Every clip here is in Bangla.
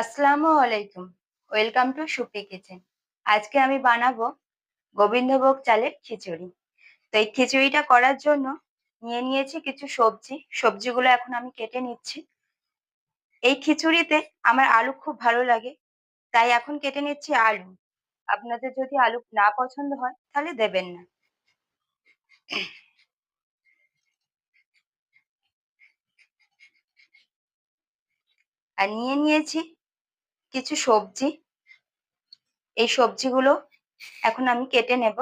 আসসালামু আলাইকুম। Welcome to soupy kitchen. আজকে আমি বানাবো গোবিন্দভোগ চালের খিচুড়ি। তো এই খিচুড়িটা করার জন্য নিয়ে নিয়েছি কিছু সবজি। সবজিগুলো এখন আমি কেটে নিচ্ছি। এই খিচুড়িতে আমার আলু খুব ভালো লাগে, তাই এখন কেটে নিচ্ছি আলু। আপনাদের যদি আলু না পছন্দ হয়, তাহলে দেবেন না। আর নিয়ে নিয়েছি কিছু সবজি। এই সবজিগুলো এখন আমি কেটে নেব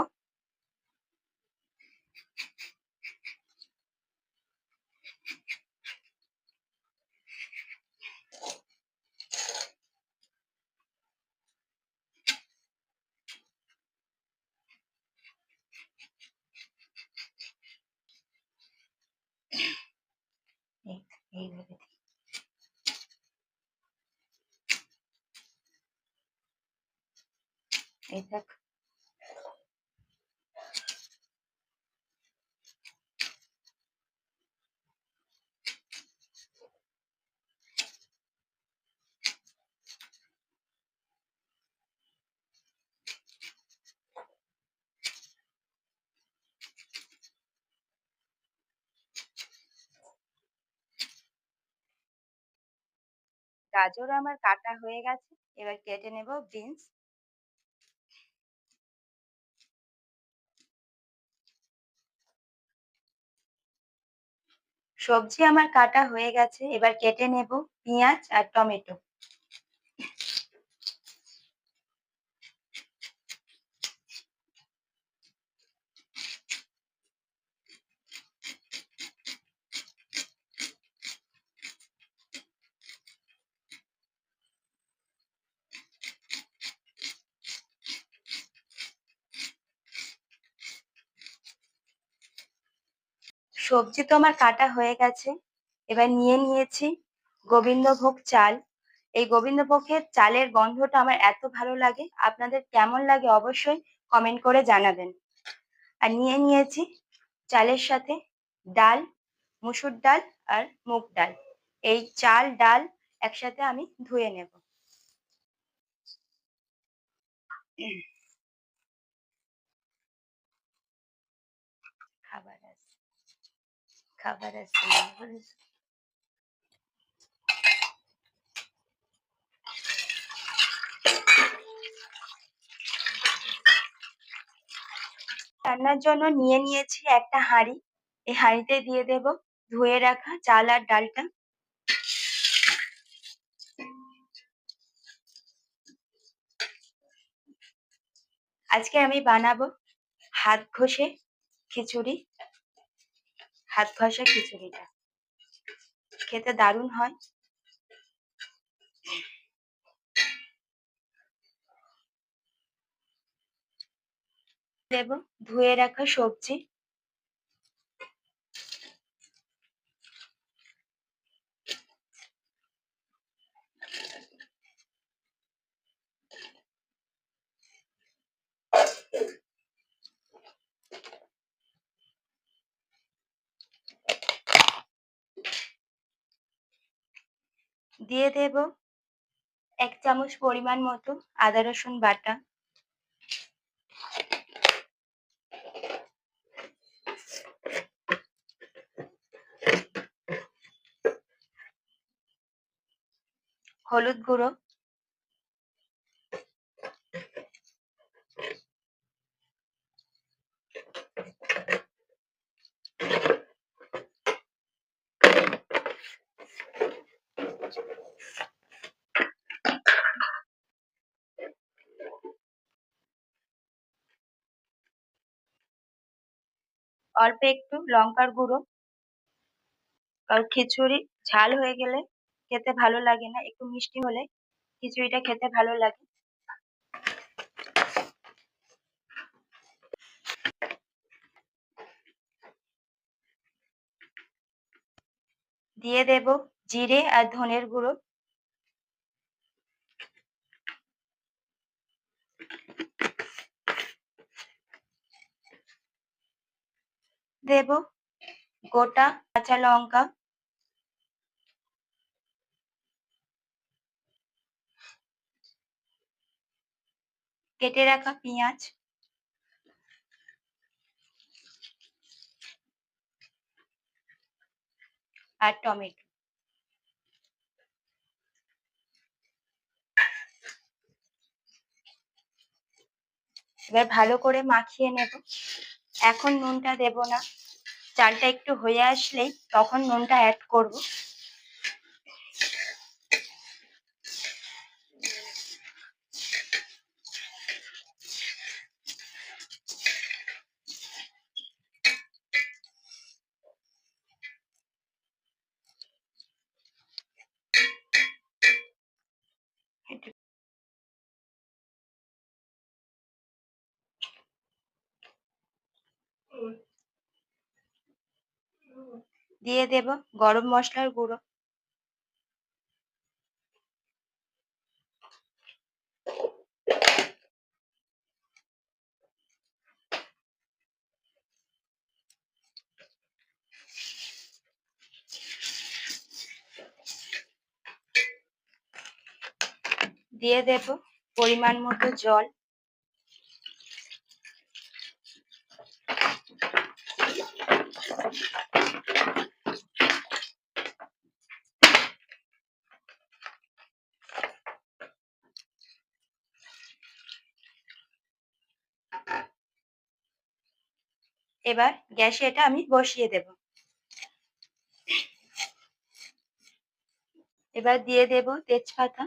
এইভাবে দেখ। গাজর আমার কাটা হয়ে গেছে এবার কেটে নেব বিনস। সবজি আমার কাটা হয়ে গেছে এবার কেটে নেব পেঁয়াজ আর টমেটো। সবজি তো আমার কাটা হয়ে গেছে। এবার নিয়ে নিয়েছি গোবিন্দভোগ চাল। এই গোবিন্দভোগের চালের গন্ধটা আমার এত ভালো লাগে, আপনাদের কেমন লাগে অবশ্যই কমেন্ট করে জানাবেন। আর নিয়ে নিয়েছি চালের সাথে ডাল, মুসুর ডাল আর মুগ ডাল। এই চাল, ডাল একসাথে আমি ধুয়ে নেব। খাবার আছে রান্নার জন্য নিয়ে নিয়েছি একটা হাঁড়ি। এই হাঁড়িতে দিয়ে দেব ধুয়ে রাখা চাল আর ডালটা। আজকে আমি বানাবো হাত ঘষে খিচুড়ি। হাত ঘষা খিচুড়িটা খেতে দারুণ হয়। দেব ধুয়ে রাখা সবজি। দিয়ে দেব। এক চামচ পরিমাণ মতো আদা রসুন বাটা। হলুদ গুঁড়ো। অল্প একটু লঙ্কার গুঁড়ো। কারণ খিচুড়ি ঝাল হয়ে গেলে খেতে ভালো লাগে না, একটু মিষ্টি হলে খিচুড়িটা খেতে ভালো লাগে। দিয়ে দেব জিরে আর ধনের গুঁড়ো। দেব। গোটা কাঁচা লঙ্কা। কেটে রাখা পেঁয়াজ। আর টমেটো। এবার ভালো করে মাখিয়ে নেব। এখন নুনটা দেব না। চালটা একটু হয়ে আসলেই তখন নুনটা অ্যাড করব। দিয়ে দেব গরম মশলার গুঁড়ো। দিয়ে দেব পরিমাণ মতো জল। এবার গ্যাসে এটা আমি বসিয়ে দেব। এবার দিয়ে দেব তেজপাতা।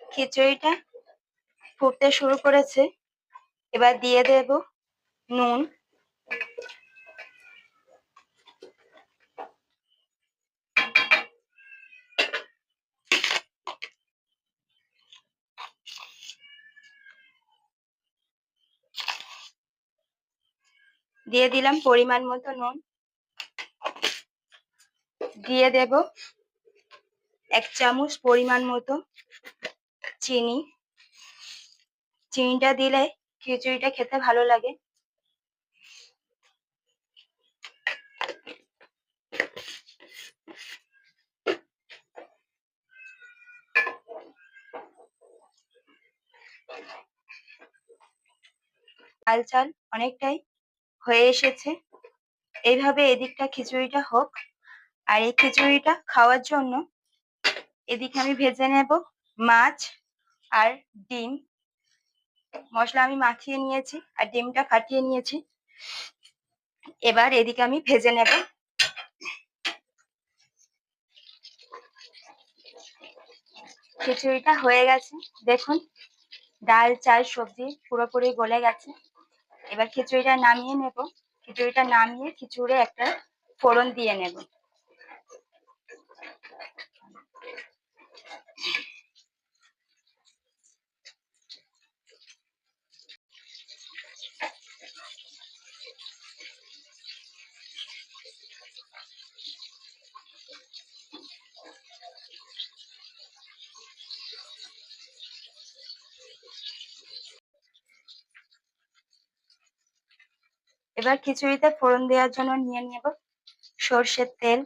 খিচুড়িটা ফুটতে শুরু করেছে। এবার দিয়ে দেব নুন। দিয়ে দিলাম পরিমাণ মতো নুন। দিয়ে দেব এক চামচ পরিমাণ মতো চিনি। চিনিটা দিলে খিচুড়িটা খেতে ভালো লাগে। ডাল চাল অনেকটাই হয়ে এসেছে। এইভাবে এদিকটা খিচুড়িটা হোক, আর এই খিচুড়িটা খাওয়ার জন্য এদিকে আমি ভেজে নেব মাছ আর ডিম। মশলা আমি মাখিয়ে নিয়েছি আর ডিমটা ফাটিয়ে নিয়েছি। এবার এদিকে আমি ভেজে নেব। খিচুড়িটা হয়ে গেছে। দেখুন, ডাল, চাল, সবজি পুরোপুরি গলে গেছে। এবার খিচুড়িটা নামিয়ে নেব। খিচুড়িটা নামিয়ে খিচুড়ে একটা ফোড়ন দিয়ে নেব। এবার খিচুড়িতে ফোড়ন দেওয়ার জন্য নিয়ে নেব সর্ষের তেল।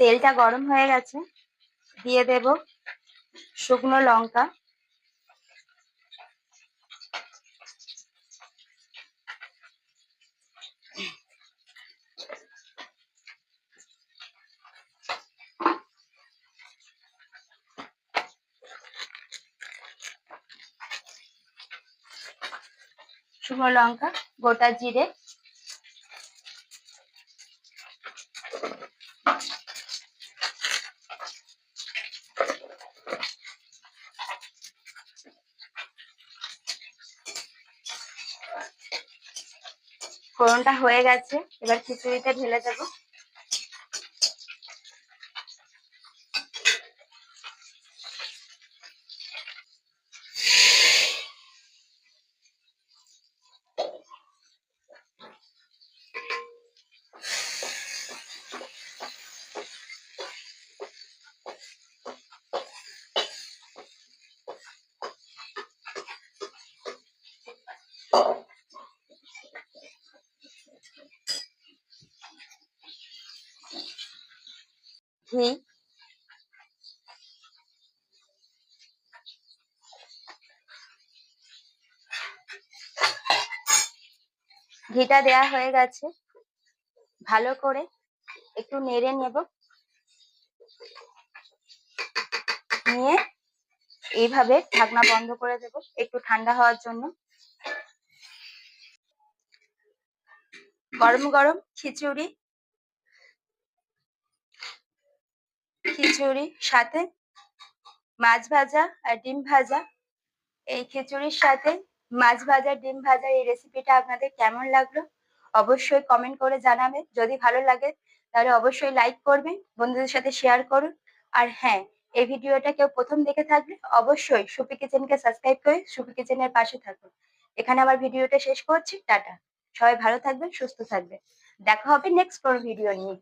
তেলটা গরম হয়ে গেছে। দিয়ে দেব শুকনো লঙ্কা। শুকনো লঙ্কা গোটা জিরে। ফোড়নটা হয়ে গেছে এবার খিচুড়িতে ঢেলে দেবো। ঘিটা দেয়া হয়ে গেছে। ভালো করে একটু নেড়ে নেব। নিয়ে এইভাবে ঢাকনা বন্ধ করে দেব একটু ঠান্ডা হওয়ার জন্য। গরম গরম খিচুড়ি খিচুড়ি, সাথে মাছ ভাজা আর ডিম ভাজা। এই খিচুড়ির সাথে মাছ ভাজা, ডিম ভাজা এই রেসিপিটা আপনাদের কেমন লাগল? অবশ্যই কমেন্ট করে জানাবেন। যদি ভালো লাগে, তাহলে অবশ্যই লাইক করবেন, বন্ধুদের সাথে শেয়ার করুন। আর হ্যাঁ এই ভিডিওটা কেউ প্রথম দেখে থাকলে অবশ্যই সুপি কিচেনকে সাবস্ক্রাইব করে সুপি কিচেনের পাশে থাকুন। এখানে আমার ভিডিওটা শেষ করছি, টাটা। সবাই ভালো থাকবেন, সুস্থ থাকবেন। দেখা হবে নেক্সট কোনো ভিডিও নিয়ে।